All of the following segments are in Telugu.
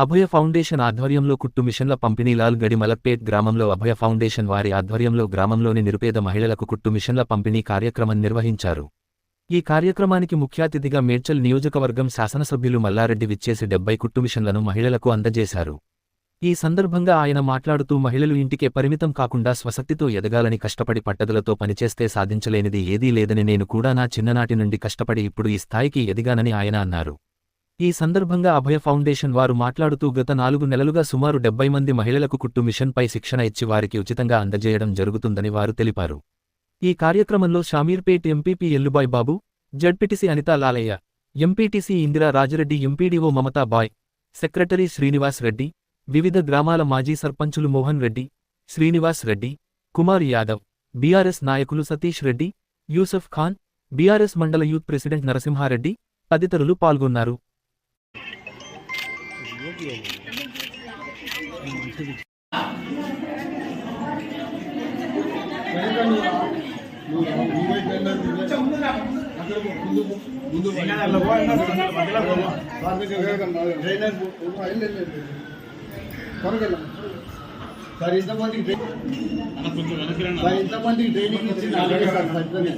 అభయ ఫౌండేషన్ ఆధ్వర్యంలో కుట్టు మిషన్ల పంపిణీలాల్ గడి మలక్పేట్ గ్రామంలో అభయ ఫౌండేషన్ వారి ఆధ్వర్యంలో గ్రామంలోని నిరుపేద మహిళలకు కుట్టు మిషన్ల పంపిణీ కార్యక్రమం నిర్వహించారు. ఈ కార్యక్రమానికి ముఖ్యాతిథిగా మేడ్చల్ నియోజకవర్గం శాసనసభ్యులు మల్లారెడ్డి విచ్చేసి డెబ్బై కుట్టు మిషన్లను మహిళలకు అందజేశారు. ఈ సందర్భంగా ఆయన మాట్లాడుతూ మహిళలు ఇంటికే పరిమితం కాకుండా స్వశక్తితో ఎదగాలని కష్టపడి పట్టదులతో పనిచేస్తే సాధించలేనిది ఏదీ లేదని నేను కూడా నా చిన్ననాటి నుండి కష్టపడి ఇప్పుడు ఈ స్థాయికి ఎదిగానని ఆయన అన్నారు. ఈ సందర్భంగా అభయ ఫౌండేషన్ వారు మాట్లాడుతూ గత నాలుగు నెలలుగా సుమారు డెబ్బై మంది మహిళలకు కుట్టు మిషన్పై శిక్షణ ఇచ్చి వారికి ఉచితంగా అందజేయడం జరుగుతుందని వారు తెలిపారు. ఈ కార్యక్రమంలో Shamirpet MPP Ellubai Babu ZPTC Anitha Lalaiah MPTC Indira Rajareddy MPDO Mamatha Bai secretary Srinivas Reddy వివిధ గ్రామాల మాజీ సర్పంచులు మోహన్ రెడ్డి శ్రీనివాస్ రెడ్డి కుమార్ యాదవ్ బీఆర్ఎస్ నాయకులు సతీష్ రెడ్డి యూసఫ్ ఖాన్ బీఆర్ఎస్ మండల యూత్ ప్రెసిడెంట్ నరసింహారెడ్డి తదితరులు పాల్గొన్నారు. సార్ ఇంతమందికి ట్రై- సార్ ఇంతమందికి ట్రైనింగ్ ఇచ్చి అలాగే సార్ పెద్దనే.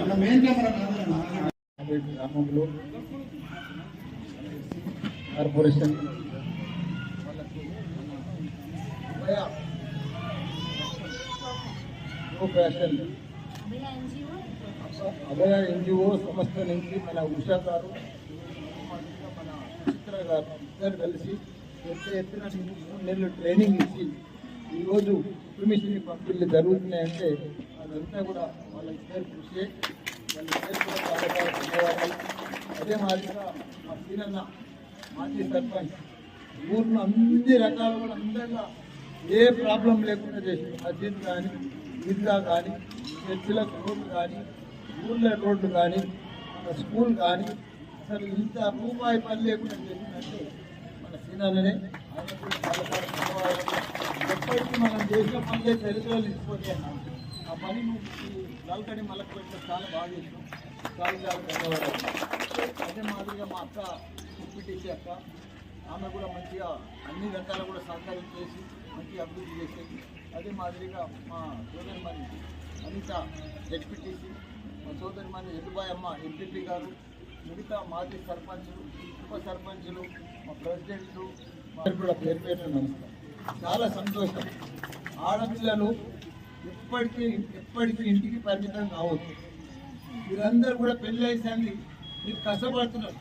మన మెయిన్ కెమెరా గ్రామంలో కార్పొరేషన్ వాళ్ళకు Abhaya go fashion Abhaya NGO సంస్థ నుంచి మన ఉషా గారు మన చిత్ర గారు ఇద్దరు కలిసి పెద్ద ఎత్తున మూడు నెలలు ట్రైనింగ్ ఇచ్చి ఈరోజు మిషన్ పంపిణీలు జరుగుతున్నాయంటే అదంతా కూడా వాళ్ళ ఇద్దరు కృషి వాళ్ళ ఇద్దరు కూడా చాలా చాలా ధన్యవాదాలు అదే మాదిరిగా మా సీనన్న మాజీ సర్పంచ్. ఊర్లో అన్ని రకాలు కూడా అందంగా ఏ ప్రాబ్లం లేకుండా చేసింది. మస్జిద్ కానీ ఈద్గా కానీ చర్చిలకు రోడ్లు కానీ ఊళ్ళ రోడ్లు కానీ స్కూల్ కానీ అసలు ఇంత రూపాయి పని లేకుండా చేసిందంటే మన సీనాలనే. చాలా ఎప్పటికీ మనం చేసిన పనులే చరిత్రలో నిలిచిపోతే ఆ పని నువ్వు లాల్కడి మలక్ చాలా బాగా చేసినాం. చాలా చాలా ధన్యవాదాలు. అదే మాదిరిగా మా అక్క డిప్యూటీసీ అక్క ఆమె కూడా మంచిగా అన్ని రకాల కూడా సహకారం చేసి మంచిగా అభివృద్ధి చేసేది. అదే మాదిరిగా మా సోదరి మరి అనిత జడ్పీటీసీ మా సోదరి మరి ఎల్లుబాయ్ అమ్మ ఎంపీపీ గారు మిగతా మాజీ సర్పంచులు ఉప సర్పంచులు మా ప్రెసిడెంట్లు కూడా పేరు పేరు నమస్కారం. చాలా సంతోషం. ఆడపిల్లలు ఎప్పటికీ ఎప్పటికీ ఇంటికి పరిమితం కావద్దు. మీరందరూ కూడా పెళ్ళి అయ్యింది మీరు కష్టపడుతున్నారు.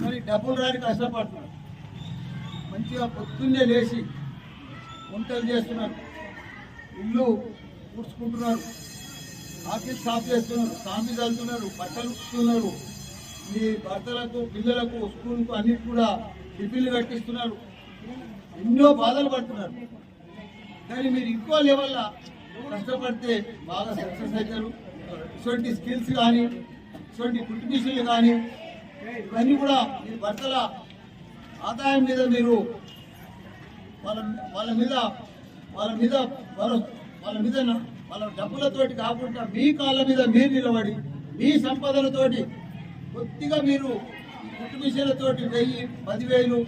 కానీ డబ్బులు రాని కష్టపడుతున్నారు. మంచిగా పొద్దున్నే లేచి వంటలు చేస్తున్నారు. ఇల్లు కూర్చుకుంటున్నారు ఆఫీస్ స్టాప్ చేస్తున్నారు. సామి చల్లుతున్నారు బట్టలు ఉతుకుతున్నారు. మీ భర్తలకు పిల్లలకు స్కూల్కు అన్నిటి కూడా టిఫిన్లు కట్టిస్తున్నారు. ఎన్నో బాధలు పడుతున్నారు. కానీ మీరు ఇంకో లెవెల్లో కష్టపడితే బాగా సక్సెస్ అవుతారు. ఇటువంటి స్కిల్స్ కానీ ఇటువంటి కుటుంబీషన్లు కానీ ఇవన్నీ కూడా మీ భర్తల ఆదాయం మీద మీరు వాళ్ళ వాళ్ళ మీద వాళ్ళ మీద వాళ్ళ వాళ్ళ మీద వాళ్ళ డబ్బులతోటి కాకుండా మీ కాళ్ళ మీద మీరు నిలబడి మీ సంపదలతోటి కొద్దిగా మీరు ఈ వెయ్యి పదివేలు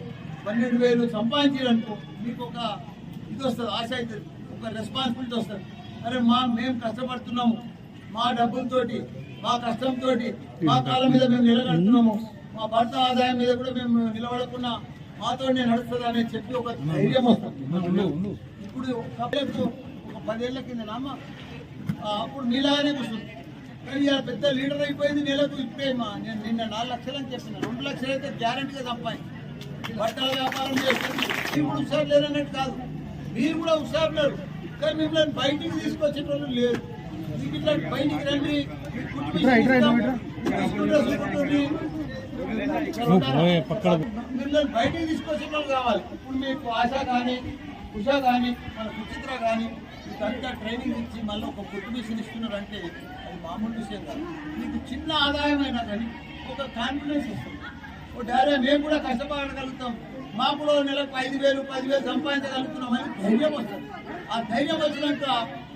పన్నెండు వేలు సంపాదించారనుకో మీకు ఒక ఇది వస్తుంది ఆశ అవుతుంది ఒక రెస్పాన్సిబిలిటీ వస్తుంది. అరే మా మేము కష్టపడుతున్నాము మా డబ్బులతోటి మా కష్టంతో మా కాళ్ళ మీద మేము నిలబడుతున్నాము. మా భర్త ఆదాయం మీద కూడా మేము నిలబడకుండా మాతో నడుస్తుంది అని చెప్పి ఒక ధైర్యం వస్తుంది. ఇప్పుడు ఒక పదేళ్ళ కింద అప్పుడు నీలాగానే కూర్చుంది. కానీ ఇలా పెద్ద లీడర్ అయిపోయింది నెలకు ఇప్పుడే మా నేను నిన్న నాలుగు లక్షలు అని చెప్పిన రెండు లక్షలు అయితే గ్యారంటీగా సంపాదించి బట్టల వ్యాపారం చేస్తుంది. కూడా హుషారు లేరన్నట్టు కాదు. మీరు కూడా హుషారు లేరు. కానీ మిమ్మల్ని బయటికి తీసుకొచ్చేటోళ్ళు లేరు. బయటికి రండి మీ కుటుంబం ఇస్తాం. కావాలి ఇప్పుడు మీకు ఆశ కానీ ఉషా కానీ మన సుచిత్ర కానీ మీకంతా ట్రైనింగ్ ఇచ్చి మళ్ళీ ఒక పుట్టు మిషన్ ఇస్తున్నారంటే అది మామూలు విషయం కాదు మీకు చిన్న ఆదాయం అయినా కానీ ఒక కాన్ఫిడెన్స్ ఇస్తుంది ఓ డారే మేము కూడా కష్టపడగలుగుతాం మాకు కూడా నెలకు ఐదు వేలు పదివేలు సంపాదించగలుగుతున్నాం అని ధైర్యం వస్తుంది ఆ ధైర్యం వచ్చినాక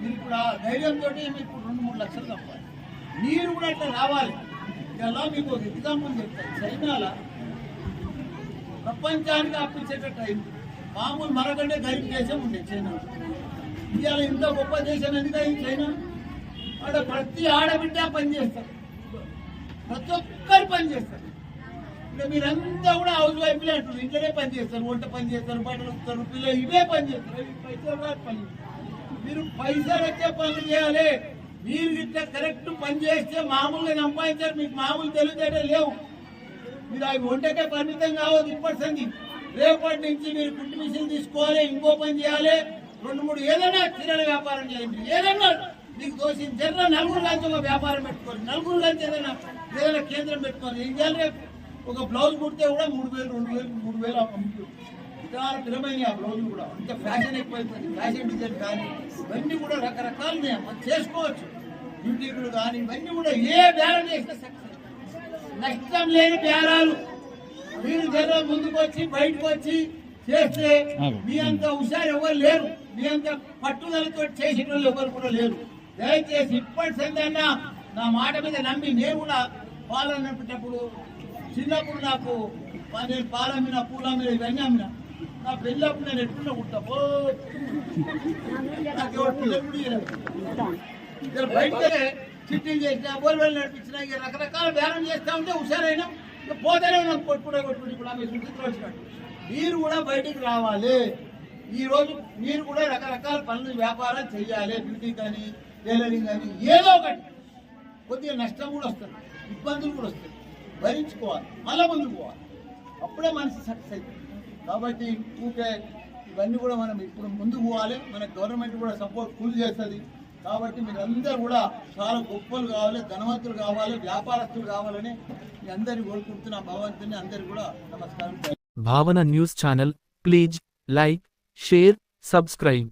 మీరు ఇప్పుడు ఆ ధైర్యంతో మీకు రెండు మూడు లక్షలు తప్పాలి మీరు కూడా అట్లా రావాలి. ఇలా మీకు ఒక ఎగ్జాంపుల్ చెప్తాను. చైనాల ప్రపంచానికి అప్పించేటట్టు అయింది మామూలు మనకంటే గరీబ్ దేశం ఉండే చైనా. ఇవాళ ఇంత గొప్ప దేశం ఎందుకైంది చైనా? అక్కడ ప్రతి ఆడబిడ్డ పనిచేస్తారు ప్రతి ఒక్కరు పనిచేస్తారు ఇక మీరంతా కూడా హౌస్ వైఫ్లే అంటారు ఇంట్లోనే పనిచేస్తారు వంట పని చేస్తారు. బట్టలు వస్తారు పిల్లలు ఇవే పని చేస్తారు. పైసలు పని మీరు పైసలు వచ్చే పనులు చేయాలి. మీరు ఇట్లా కరెక్ట్ పని చేస్తే మామూలుగా సంపాదించారు మీకు మామూలు తెలివితేటలు లేవు. మీరు అవి వంటకే పరిమితం కావద్దు ఇప్పటి రేపటి నుంచి మీరు కుట్టు మిషన్ తీసుకోవాలి ఇంకో పని చేయాలి. రెండు మూడు ఏదైనా చిన్న వ్యాపారం చేయండి. ఏదైనా మీకు తోసిన జర్ర నలుగురు లంచ్ ఒక వ్యాపారం పెట్టుకోండి. నలుగురు లంచ్ ఏదైనా ఏదైనా కేంద్రం పెట్టుకోవాలి ఏం చేయాలి రేపు? ఒక బ్లౌజ్ కుడితే కూడా మూడు వేలు రెండు వేలు మూడు వేలు చాలా స్థిరమైన ఆ బ్లౌజ్ కూడా. అంత ఫ్యాషన్ ఎక్కువైపోయింది. ఫ్యాషన్ డిజైన్ కానీ ఇవన్నీ కూడా రకరకాలు మనం చేసుకోవచ్చు. యూట్యూబ్లు కానీ ఇవన్నీ కూడా ఏ బేరం చేసినా సక్సెస్. నష్టం లేని బేరాలు. మీరు జర ముందుకు వచ్చి బయటకు వచ్చి చేస్తే మీ అంత హుషారు ఎవరు లేరు. మీ అంత పట్టుదలతో చేసిన వాళ్ళు ఎవరు కూడా లేరు. దయచేసి ఇప్పటి సందన్నా నా మాట మీద నమ్మి నేను కూడా పాలనప్పుడు చిన్నప్పుడు నాకు నేను పాల మీద పూల మీద ఇవన్నీ అమ్మిన. నా పెళ్ళప్పుడు నేను ఎట్టుకున్నా కుట్టా ఓ! నాకు ఎవరు పిల్లలు కూడా చిట్టీలు నడిపించిన ఇక రకరకాల బేరం చేస్తా ఉంటే హుషారైనా ఇక పోతేనే ఉన్నాం కొట్టుకునే కొట్టుకుని ఇప్పుడు ఆమె సుచిత్ర వచ్చినట్టు మీరు కూడా బయటికి రావాలి. ఈరోజు మీరు కూడా రకరకాల పనులు వ్యాపారం చేయాలి బ్యూటీ కానీ టైలరింగ్ కానీ ఏదో ఒకటి. కొద్దిగా నష్టం కూడా వస్తుంది ఇబ్బందులు కూడా వస్తాయి. భరించుకోవాలి మళ్ళా ముందుకు పోవాలి. అప్పుడే మనిషి సక్సెస్ అవుతుంది. కాబట్టి ఊకే ఇవన్నీ కూడా మనం ఇప్పుడు ముందుకు పోవాలి. మన గవర్నమెంట్ కూడా సపోర్ట్ ఫుల్ చేస్తుంది. కాబట్టి మీరందరూ కూడా చాలా గొప్పలు కావాలి ధనవంతులు కావాలి వ్యాపారస్తులు కావాలని మీ అందరినీ కోరుకుంటున్న భగవంతుని అందరు కూడా నమస్కారం. Bhavana news channel please like share subscribe.